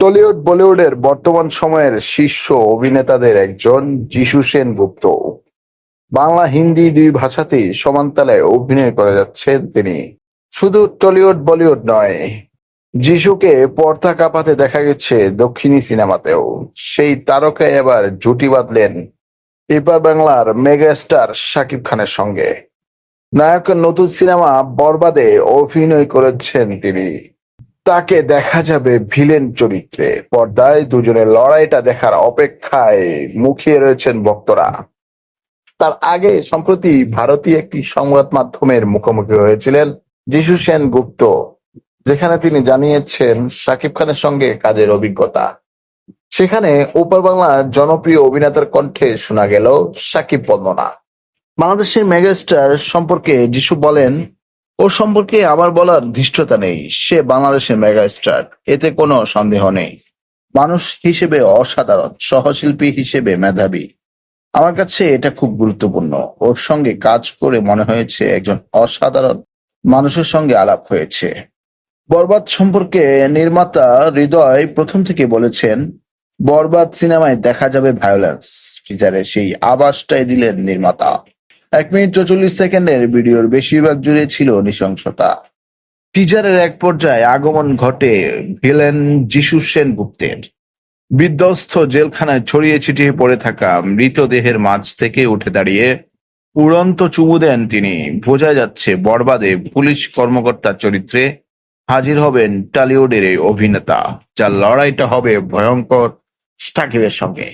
Tollywood বলিউডের বর্তমান সময়ের শীর্ষ অভিনেতাদের একজন যিশু সেন গুপ্ত বাংলা, হিন্দি দুই ভাষাতেই সমানতালে অভিনয় করে যাচ্ছেন তিনি। শুধু টলিউড বলিউড নয়, যিশুকে পর্দা কাঁপাতে দেখা গেছে দক্ষিণী সিনেমাতেও। সেই তারকায় এবার জুটি বাঁধলেন এবার বাংলার মেগা স্টার শাকিব খানের সঙ্গে। নায়কের নতুন সিনেমা বরবাদে অভিনয় করেছেন তিনি। তাকে দেখা যাবে ভিলেন চরিত্রে। পর্দায় দুজনের লড়াইটা দেখার অপেক্ষায় মুখিয়ে রয়েছেন ভক্তরা। তার আগে সম্প্রতি ভারতীয় একটি সংবাদ মাধ্যমের মুখোমুখি হয়েছিলেন যিশু সেন গুপ্ত, যেখানে তিনি জানিয়েছেন শাকিব খানের সঙ্গে কাজের অভিজ্ঞতা। সেখানে ওপার বাংলার জনপ্রিয় অভিনেতার কণ্ঠে শোনা গেল সাকিব বন্দনা বাংলাদেশের মেগাস্টার সম্পর্কে যিশু বলেন ওর সম্পর্কে আমার বলার ধৃষ্টতা নেই। সে বাংলাদেশের মেগাস্টার। এতে কোনো সন্দেহ নেই। মানুষ হিসেবে অসাধারণ, সহশিল্পী হিসেবে মেধাবী। আমার কাছে এটা খুব গুরুত্বপূর্ণ। ওর সঙ্গে কাজ করে মনে হয়েছে একজন অসাধারণ মানুষের সঙ্গে আলাপ হয়েছে। বরবাদ সম্পর্কে নির্মাতা হৃদয় প্রথম থেকে বলেছেন, বরবাদ সিনেমায় দেখা যাবে ভায়োলেন্স টিজারে সেই আবাসটাই দিলেন নির্মাতা। এক মিনিট চৌচল্লিশ সেকেন্ডের ভিডিওর বেশিরভাগ জুড়ে ছিল নৃশংসতা। টিজারের এক পর্যায়ে আগমন ঘটে ভিলেন যিশু সেন গুপ্তের বিধ্বস্ত জেলখানায় ছড়িয়ে ছিটিয়ে পড়ে থাকা মৃতদেহের মাঝ থেকে উঠে দাঁড়িয়ে উড়ন্ত চুমু দেন তিনি। বোঝা যাচ্ছে বরবাদে পুলিশ কর্মকর্তার চরিত্রে হাজির হবেন টলিউডের এই অভিনেতা, যার লড়াইটা হবে ভয়ঙ্কর সঙ্গে।